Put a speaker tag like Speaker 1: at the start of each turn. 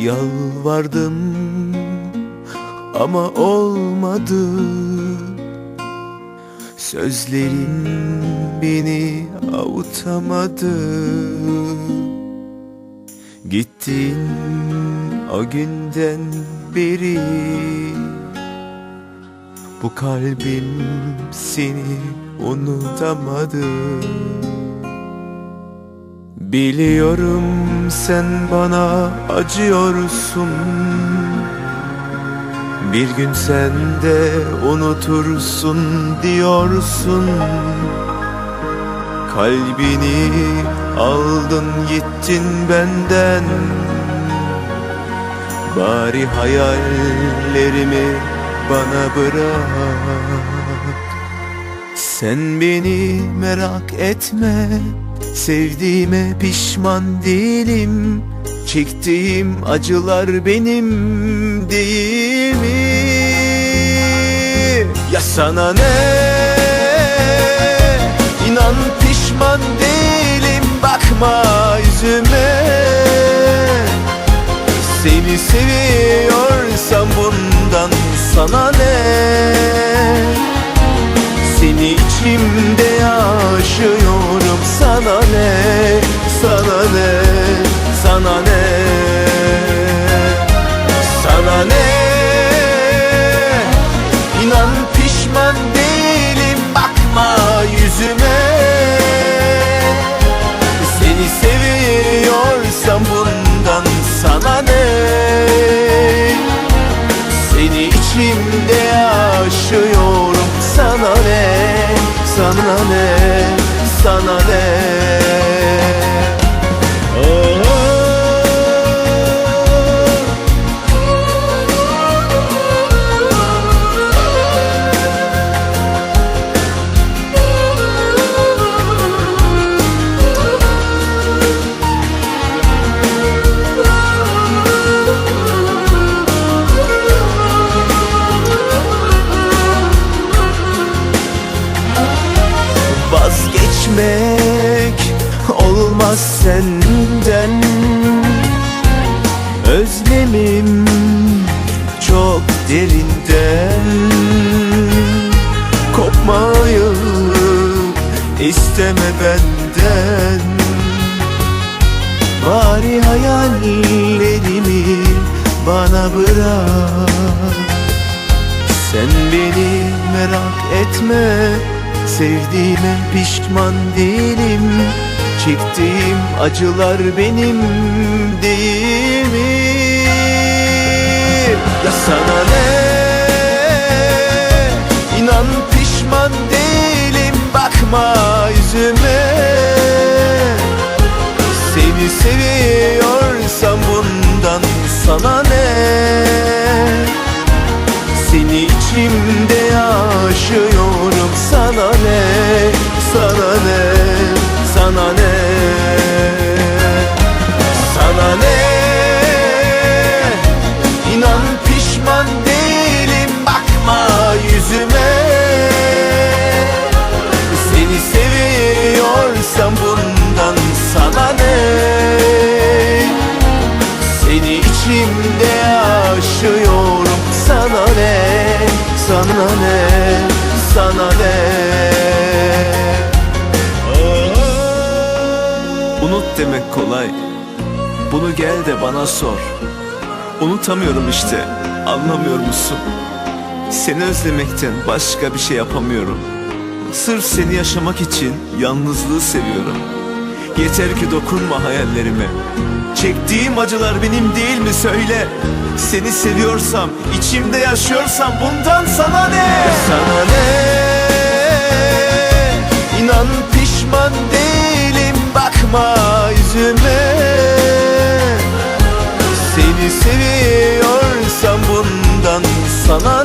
Speaker 1: Yalvardım ama olmadı. Sözlerin beni avutamadı. Gittin o günden beri. Bu kalbim seni unutamadı. Biliyorum sen bana acıyorsun? Bir gün sen de unutursun diyorsun. Kalbini aldın gittin benden. Bari hayallerimi bana bırak. Sen beni merak etme Sevdiğime pişman değilim Çektiğim acılar benim değil mi? Ya sana ne? İnan pişman değilim Bakma yüzüme Seni seviyorsam bundan sana ne? Seni içimde yaşıyorum sana ne Vazgeçmek olmaz senden. Özlemim çok derinden Kopmayı isteme benden. Bari hayallerimi bana bırak. Sen beni merak etme Sevdiğime pişman değilim Çektiğim acılar benim değil mi? Ya sana ne? İçimde yaşıyorum sana ne? Sana ne? Sana ne? Unut demek kolay. Bunu gel de bana sor. Unutamıyorum işte. Anlamıyor musun? Seni özlemekten başka bir şey yapamıyorum. Sırf seni yaşamak için yalnızlığı seviyorum Yeter ki dokunma hayallerime Çektiğim acılar benim değil mi söyle Seni seviyorsam, içimde yaşıyorsam bundan sana ne? Sana ne? İnan pişman değilim bakma yüzüme Seni seviyorsam bundan sana